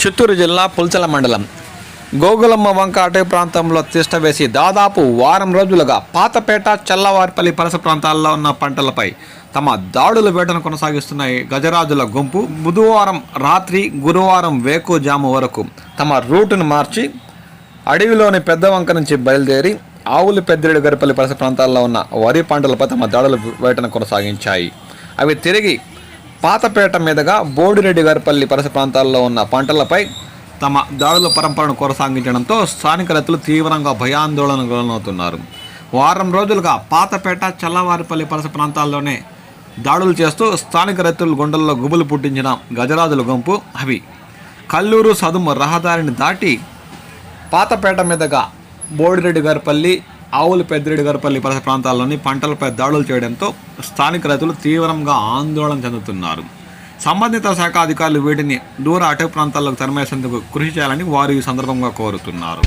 చిత్తూరు జిల్లా పుల్చల మండలం. గోగులమ్మ వంక అటవీ ప్రాంతంలో తిష్టవేసి దాదాపు వారం రోజులుగా పాతపేట చల్లవారిపల్లి పరస ప్రాంతాల్లో ఉన్న పంటలపై తమ దాడుల వేటను కొనసాగిస్తున్నాయి గజరాజుల గుంపు బుధవారం రాత్రి గురువారం వేకుజాము వరకు తమ రూటును మార్చి అడవిలోని పెద్ద వంక నుంచి బయలుదేరి ఆవులు పెద్దిరెడ్డి గరిపల్లి పరిసర ప్రాంతాల్లో ఉన్న వరి పంటలపై తమ దాడుల వేటను కొనసాగించాయి. అవి తిరిగి పాతపేట మీదుగా బోడిరెడ్డి గారిపల్లి పరిసర ప్రాంతాల్లో ఉన్న పంటలపై తమ దాడుల పరంపరను కొనసాగించడంతో స్థానిక రైతులు తీవ్రంగా భయాందోళనకు లోనవుతున్నారు. వారం రోజులుగా పాతపేట చల్లవారిపల్లి పరిసర ప్రాంతాల్లోనే దాడులు చేస్తూ స్థానిక రైతులు గుండెల్లో గుబులు పుట్టించిన గజరాజుల గుంపు అవి. కల్లూరు సదుము రహదారిని దాటి పాతపేట మీదుగా బోడిరెడ్డి గారిపల్లి ఆవులు పెద్దిరెడ్డి గారిపల్లి పరిసర ప్రాంతాల్లోని పంటలపై దాడులు చేయడంతో స్థానిక రైతులు తీవ్రంగా ఆందోళన చెందుతున్నారు. సంబంధిత శాఖ అధికారులు వీటిని దూర అటవీ ప్రాంతాలకు తరిమేసేందుకు కృషి చేయాలని వారు ఈ సందర్భంగా కోరుతున్నారు.